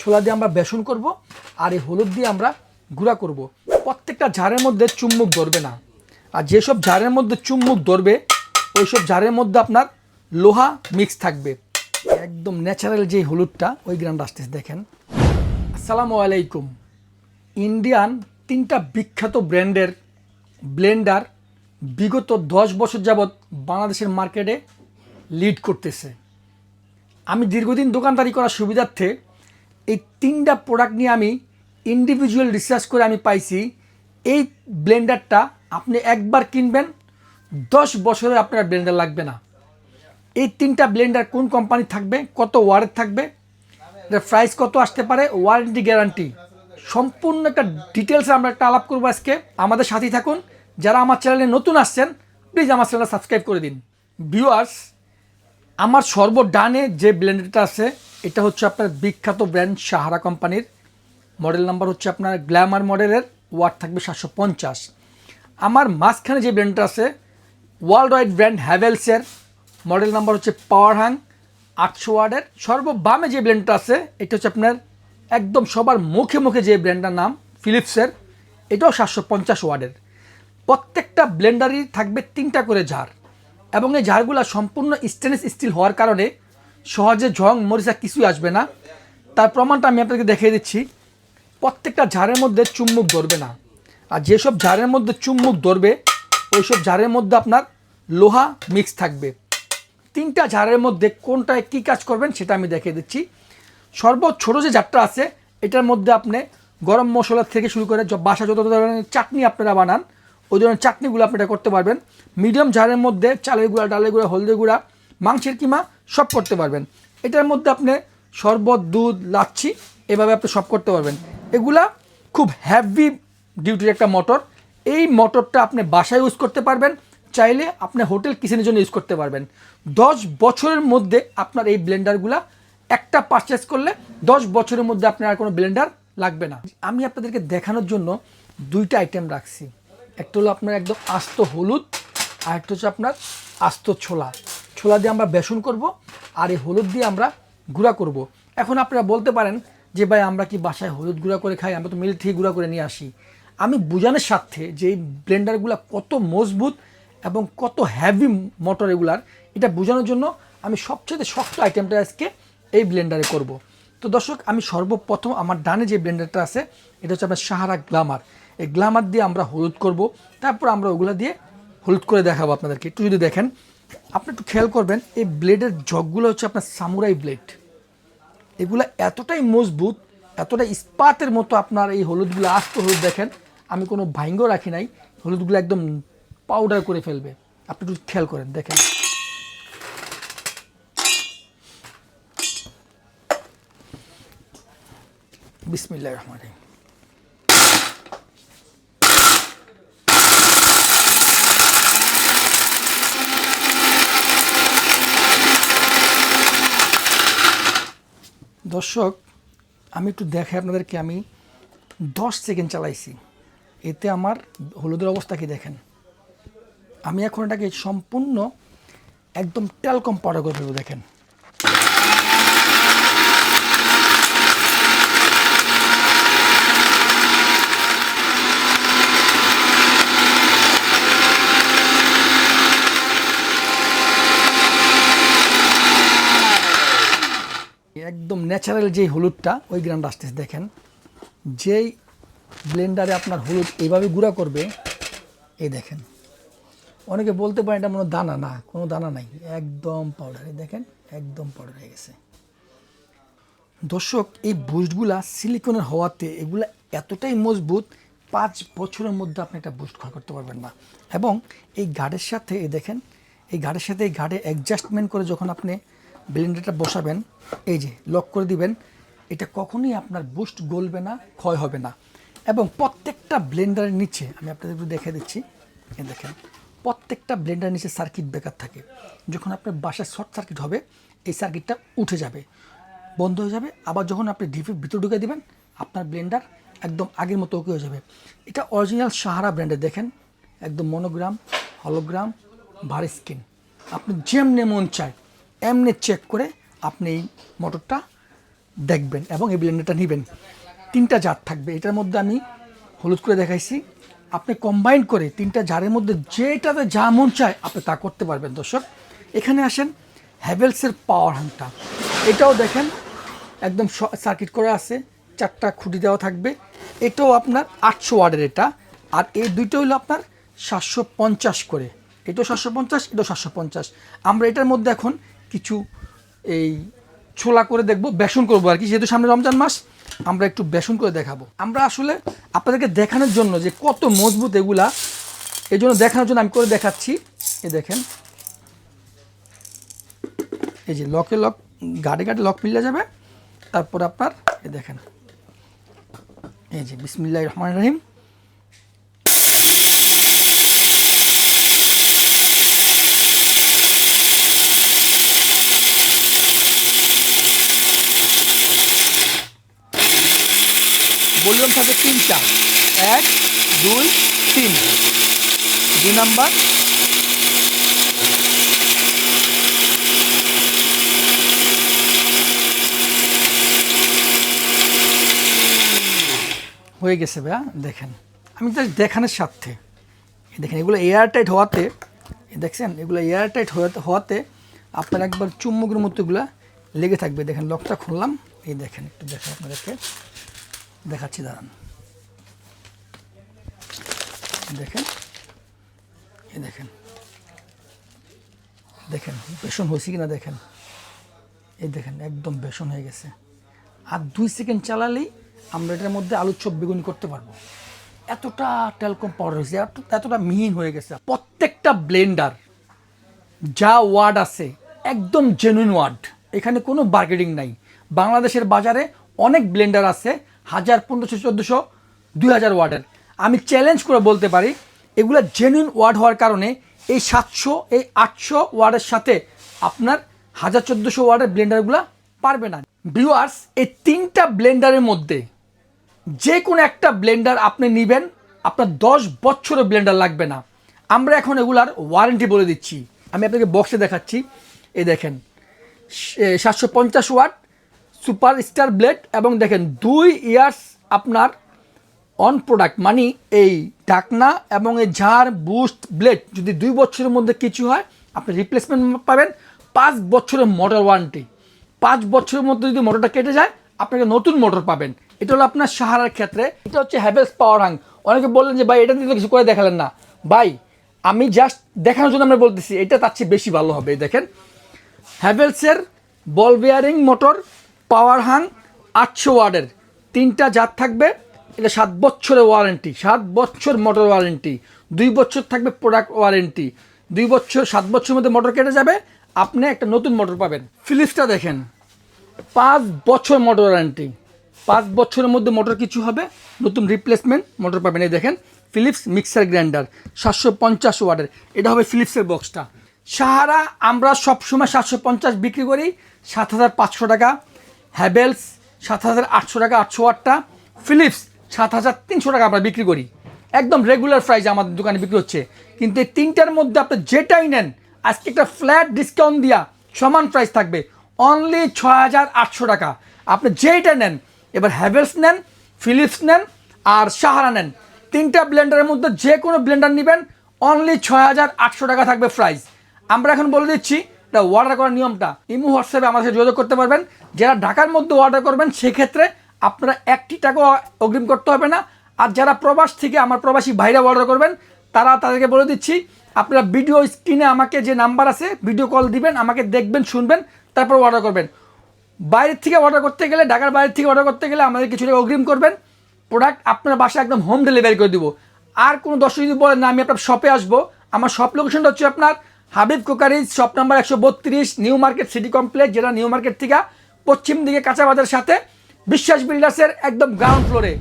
ছোলা দিয়ে আমরা বেসন করব আর এই হলুদ দিয়ে আমরা গুঁড়া করব। প্রত্যেকটা ঝাড়ের মধ্যে চুম্বুক ধরবে না। আর যেসব ঝাড়ের মধ্যে চুম্বুক ধরবে, ওইসব ঝাড়ের মধ্যে আপনার লোহা মিক্স থাকবে। একদম ন্যাচারাল যে হলুদটা, ওই গ্রামটা আসতেছে, দেখেন। আসসালামু আলাইকুম। ইন্ডিয়ান তিনটা বিখ্যাত ব্র্যান্ডের ব্লেন্ডার বিগত দশ বছর যাবৎ বাংলাদেশের মার্কেটে লিড করতেছে। আমি দীর্ঘদিন দোকানদারি করার সুবিধার্থে এই তিনটা প্রোডাক্ট নিয়ে আমি ইন্ডিভিজুয়াল রিসার্চ করে আমি পাইছি। এই ব্লেন্ডারটা আপনি একবার কিনবেন, দশ বছরের আপনার ব্লেন্ডার লাগবে না। এই তিনটা ব্লেন্ডার কোন কোম্পানি থাকবে, কত ওয়ারের থাকবে, এটার প্রাইস কত আসতে পারে ওয়ারেন্টি গ্যারান্টি সম্পূর্ণ একটা ডিটেলসে আমরা একটা আলাপ করব আজকে। আমাদের সাথেই থাকুন। যারা আমার চ্যানেলে নতুন আসছেন প্লিজ আমার চ্যানেলটা সাবস্ক্রাইব করে দিন। ভিউয়ার্স আমার সর্বডানে যে ব্লেন্ডারটা আছে এটা হচ্ছে আপনার বিখ্যাত ব্র্যান্ড সাহারা কোম্পানির। মডেল নাম্বার হচ্ছে আপনার গ্ল্যামার মডেলের ওয়াট থাকবে সাতশো পঞ্চাশ। আমার মাঝখানে যে ব্র্যান্ডটা আছে ওয়ার্ল্ড ওয়াইড ব্র্যান্ড হ্যাভেলসের, মডেল নাম্বার হচ্ছে পাওয়ার হ্যাং আটশো ওয়ার্ডের সর্ববামে যে ব্র্যান্ডটা আছে, এটা হচ্ছে আপনার একদম সবার মুখে মুখে যে ব্র্যান্ডটার নাম, ফিলিপসের, এটাও সাতশো পঞ্চাশ ওয়ার্ডের প্রত্যেকটা ব্লেন্ডারই থাকবে তিনটা করে ঝাড়। এবং এই ঝাড়গুলো সম্পূর্ণ স্টেনলেস স্টিল হওয়ার কারণে সহজে ঝং মরিচা কিছুই আসবে না। তার প্রমাণটা আমি আপনাকে দেখিয়ে দিচ্ছি। প্রত্যেকটা ঝাড়ের মধ্যে চুম্বুক ধরবে না। আর যেসব ঝাড়ের মধ্যে চুম্বুক ধরবে, ওইসব ঝাড়ের মধ্যে আপনার লোহা মিক্স থাকবে। তিনটা ঝাড়ের মধ্যে কোনটায় কী কাজ করবেন সেটা আমি দেখিয়ে দিচ্ছি। সর্ব ছোটো যে ঝাড়টা আছে, এটার মধ্যে আপনি গরম মশলা থেকে শুরু করে বাসা যত ধরনের চাটনি আপনারা বানান, ওই ধরনের চাটনিগুলো আপনি এটা করতে পারবেন। মিডিয়াম ঝাড়ের মধ্যে চালের গুঁড়া, ডালের গুঁড়া, হলদের গুঁড়া মাংসের কিমা, সব করতে পারবেন। এটার মধ্যে আপনি শরবত, দুধ, লাচ্ছি, এভাবে আপনি সব করতে পারবেন। এগুলা খুব হ্যাভি ডিউটির একটা মোটর এই মোটরটা আপনি বাসায় ইউজ করতে পারবেন, চাইলে আপনি হোটেল কিচেনের জন্য ইউজ করতে পারবেন। দশ বছরের মধ্যে আপনার এই ব্লেন্ডারগুলা একটা পারচেস করলে দশ বছরের মধ্যে আপনার আর কোনো ব্লেন্ডার লাগবে না। আমি আপনাদেরকে দেখানোর জন্য দুইটা আইটেম রাখছি। একটা হলো আপনার একদম আস্ত হলুদ, আর একটা হচ্ছে আপনার আস্ত ছোলা। ছোলা দিয়ে আমরা বেসন করব আর এই হলুদ দিয়ে আমরা গুঁড়া করব। এখন আপনারা বলতে পারেন যে, ভাই, আমরা কি বাসায় হলুদ গুঁড়া করে খাই? আমরা তো মিল থেকে গুঁড়া করে নিয়ে আসি। আমি বোঝানোর স্বার্থে যে এই ব্লেন্ডারগুলো কত মজবুত এবং কত হ্যাভি মোটর এগুলার, এটা বোঝানোর জন্য আমি সবচেয়ে শক্ত আইটেমটা আজকে এই ব্লেন্ডারে করব। তো দর্শক, আমি সর্বপ্রথম আমার ডানে যে ব্লেন্ডারটা আছে, এটা হচ্ছে আপনার সাহারা গ্লামার এই গ্লামার দিয়ে আমরা হলুদ করব। তারপর আমরা ওগুলো দিয়ে হলুদ করে দেখাবো আপনাদেরকে। একটু যদি দেখেন আপনি একটু খেয়াল করবেন, এই ব্লেডের জগগুলো হচ্ছে আপনার সামুরাই ব্লেড। এগুলো এতটাই মজবুত, এতটা ইস্পাতের মতো আপনার এই হলুদগুলো, আস্ত হলুদ দেখেন, আমি কোনো ভাইঙ্গ রাখি নাই, হলুদগুলো একদম পাউডার করে ফেলবে। আপনি একটু খেয়াল করেন, দেখেন। বিসমিল্লাহ রহমান দর্শক, আমি একটু দেখাই আপনাদেরকে, আমি দশ সেকেন্ড চালাইছি। এতে আমার হলুদের অবস্থা কি দেখেন? আমি এখন এটাকে সম্পূর্ণ একদম টেলকম পাউডার করে ফেলব, দেখেন। একদম ন্যাচারাল যে হলুদটা, ওই গ্রামটা আসতেছে, দেখেন। যেই ব্লেন্ডারে আপনার হলুদ এইভাবে গুঁড়া করবে, এই দেখেন। অনেকে বলতে পারেন এটা মনে দানা, না, কোনো দানা নাই, একদম পাউডার এই দেখেন, একদম পাউডার হয়ে গেছে। দর্শক, এই বুস্টগুলা সিলিকনের হওয়াতে এগুলা এতটাই মজবুত, পাঁচ বছরের মধ্যে আপনি একটা বুস্ট ক্ষয় করতে পারবেন না। এবং এই গার্ডের সাথে দেখেন, এই গার্ডের সাথে এই গার্ডে অ্যাডজাস্টমেন্ট করে যখন আপনি ব্লেন্ডারটা বসাবেন, এই যে লক করে দিবেন, এটা কখনোই আপনার বুস্ট গলবে না, ক্ষয় হবে না। এবং প্রত্যেকটা ব্লেন্ডারের নিচে, আমি আপনাদের একটু দেখে দিচ্ছি এ দেখেন, প্রত্যেকটা ব্লেন্ডারের নিচে সার্কিট ব্রেকার থাকে। যখন আপনার বাসায় শর্ট সার্কিট হবে, এই সার্কিটটা উঠে যাবে, বন্ধ হয়ে যাবে। আবার যখন আপনি ডিপের ভিতর ঢুকে দেবেন, আপনার ব্লেন্ডার একদম আগের মতো ওকে হয়ে যাবে। এটা অরিজিনাল সাহারা ব্র্যান্ডের দেখেন, একদম মনোগ্রাম হলোগ্রাম ভারি স্কিন আপনি যেমনি মন চায় এমনি চেক করে আপনি এই মোটরটা দেখবেন এবং এই ব্লেন্ডারটা নেবেন। তিনটা জার থাকবে। এটার মধ্যে আমি হলুদ করে দেখাইছি। আপনি কম্বাইন করে তিনটা জারের মধ্যে যেটাতে যা মন চায় আপনি তা করতে পারবেন, দর্শক। এখানে আসেন হ্যাভেলসের পাওয়ার হ্যাংটা এটাও দেখেন, একদম সার্কিট করা আছে। চারটা খুঁটি দেওয়া থাকবে। এটাও আপনার আটশো ওয়ার্ডের এটা। আর এই দুইটা হলো আপনার সাতশো পঞ্চাশ করে। এটাও সাতশো পঞ্চাশ, এটাও সাতশো পঞ্চাশ। আমরা এটার মধ্যে এখন কিছু এই ছোলা করে দেখব, বেসন করব আর কি। যেহেতু সামনে রমজান মাস, আমরা একটু বেসন করে দেখাবো। আমরা আসলে আপনাদেরকে দেখানোর জন্য যে কত মজবুত এগুলা, এই জন্য দেখানোর জন্য আমি করে দেখাচ্ছি। এ দেখেন। এই যে লকে লক, গাড়ি গাড়ি লক মিলে যাবে। তারপর আপনার, এ দেখেন। এই যে বিসমিল্লাহ রহমান রহিম। ভলিউম থাকবে তিনটা। এক, দুই, তিন। দুই নাম্বার। হয়ে গেছে ভাইয়া, দেখেন। আমি জাস্ট দেখানোর স্বার্থে। দেখেন, এগুলো এয়ার টাইট হওয়াতে দেখছেন, এগুলো এয়ার টাইট হওয়াতে আপনার একবার চুম্বকের মতো এগুলো লেগে থাকবে। দেখেন লকটা খুললাম। এই দেখেন, একটু দেখেন আপনাদেরকে। দেখাচ্ছি, দাঁড়ান। দেখেন দেখেন দেখেন, বেসন হয়েছে কিনা দেখেন। এই দেখেন, একদম বেসন হয়ে গেছে। আর দুই সেকেন্ড চালালেই আমরা এটার মধ্যে আলুর চপ বেগুনি করতে পারব। এতটা টেলকম পাউডার হয়েছে, এত- এতটা মিহিন হয়ে গেছে। প্রত্যেকটা ব্লেন্ডার যা ওয়ার্ড আছে, একদম জেনুইন ওয়ার্ড এখানে কোনো বার্গেনিং নাই। বাংলাদেশের বাজারে অনেক ব্লেন্ডার আছে হাজার পনেরোশো, চোদ্দোশো, দুই হাজার ওয়ার্ডের। আমি চ্যালেঞ্জ করে বলতে পারি, এগুলো জেনুইন ওয়ার্ড হওয়ার কারণে এই সাতশো, এই আটশো ওয়ার্ডের সাথে আপনার হাজার, চোদ্দোশো ওয়ার্ডের ব্লেন্ডারগুলো পারবে না। ভিউয়ার্স এই তিনটা ব্লেন্ডারের মধ্যে যে কোনো একটা ব্লেন্ডার আপনি নেবেন, আপনার দশ বছরের ব্লেন্ডার লাগবে না। আমরা এখন এগুলার ওয়ারেন্টি বলে দিচ্ছি। আমি আপনাকে বক্সে দেখাচ্ছি। এই দেখেন সাতশো পঞ্চাশ ওয়াট সুপার স্টার ব্লেড এবং দেখেন দুই ইয়ার্স আপনার অন প্রোডাক্ট মানে এই ঢাকনা এবং এই ঝাড় বুস্ট ব্লেড যদি দুই বছরের মধ্যে কিছু হয়, আপনি রিপ্লেসমেন্ট পাবেন। পাঁচ বছরের মোটর ওয়ারেন্টি পাঁচ বছরের মধ্যে যদি মোটরটা কেটে যায় আপনাকে নতুন মোটর পাবেন। এটা হলো আপনার সাহারার ক্ষেত্রে। এটা হচ্ছে হ্যাভেলস পাওয়ার হাং অনেকে বললেন যে, ভাই, এটা দিয়ে কিছু করে দেখালেন না। ভাই, আমি জাস্ট দেখানোর জন্য আমরা বলতেছি, এটা তার চেয়ে বেশি ভালো হবে। দেখেন হ্যাভেলসের বল বেয়ারিং মোটর পাওয়ার হাং আটশো ওয়ার্ডের। তিনটা জাত থাকবে, এটা সাত বছরের ওয়ারেন্টি, সাত বছর মোটর ওয়ারেন্টি, দুই বছর থাকবে প্রোডাক্ট ওয়ারেন্টি, দুই বছর, সাত বছরের মধ্যে মোটর কেটে যাবে, আপনি একটা নতুন মোটর পাবেন। ফিলিপসটা দেখেন, পাঁচ বছর মোটর ওয়ারেন্টি, পাঁচ বছরের মধ্যে মোটর কিছু হবে, নতুন রিপ্লেসমেন্ট মোটর পাবেন, এই দেখেন, ফিলিপস মিক্সার গ্রাইন্ডার, সাতশো পঞ্চাশ ওয়ার্ডের, এটা হবে ফিলিপসের বক্সটা সাহারা আমরা সবসময় সাতশো পঞ্চাশ বিক্রি করি, সাত হাজার পাঁচশো টাকা হ্যাভেলস সাত হাজার আটশো টাকা, আটশো আটটা। ফিলিপস সাত হাজার তিনশো টাকা আমরা বিক্রি করি। একদম রেগুলার প্রাইস আমাদের দোকানে বিক্রি হচ্ছে। কিন্তু এই তিনটার মধ্যে আপনি যেটাই নেন, আজকে একটা ফ্ল্যাট ডিসকাউন্ট দিয়া সমান প্রাইস থাকবে। অনলি ছ হাজার আটশো টাকা। আপনি যেইটা নেন, এবার হ্যাভেলস নেন ফিলিপস নেন আর সাহারা নেন। তিনটা ব্লেন্ডারের মধ্যে যে কোনো ব্লেন্ডার নেবেন অনলি ছয় হাজার আটশো টাকা থাকবে প্রাইস আমরা এখন বলে দিচ্ছি অর্ডার করার নিয়মটা ইমো হোয়াটসঅ্যাপে আমাদের সাথে যোগাযোগ করতে পারবেন। যারা ঢাকার মধ্যে অর্ডার করবেন, সেক্ষেত্রে আপনারা একটি টাকাও অগ্রিম করতে হবে না। আর যারা প্রবাস থেকে আমার প্রবাসী ভাইরা অর্ডার করবেন, তারা তাদেরকে বলে দিচ্ছি, আপনারা ভিডিও স্ক্রিনে আমাকে যে নাম্বার আছে ভিডিও কল দিবেন, আমাকে দেখবেন, শুনবেন, তারপর অর্ডার করবেন। বাইরের থেকে অর্ডার করতে গেলে, ঢাকার বাইরের থেকে অর্ডার করতে গেলে আমাদের কিছু টাকা অগ্রিম করবেন। প্রোডাক্ট আপনার বাসায় একদম হোম ডেলিভারি করে দিব। আর কোনো দর্শক যদি বলেন, না, আমি আপনার শপে আসব। আমার শপ লোকেশনটা হচ্ছে আপনার হাবিব কুকারিজ, শপ নাম্বার একশো বত্রিশ, নিউ মার্কেট সিটি কমপ্লেক্স যেটা নিউ মার্কেট থেকে পশ্চিম দিকে কাঁচাবাজার সাথে বিশ্বাস বিল্ডার্সের একদম গ্রাউন্ড ফ্লোরে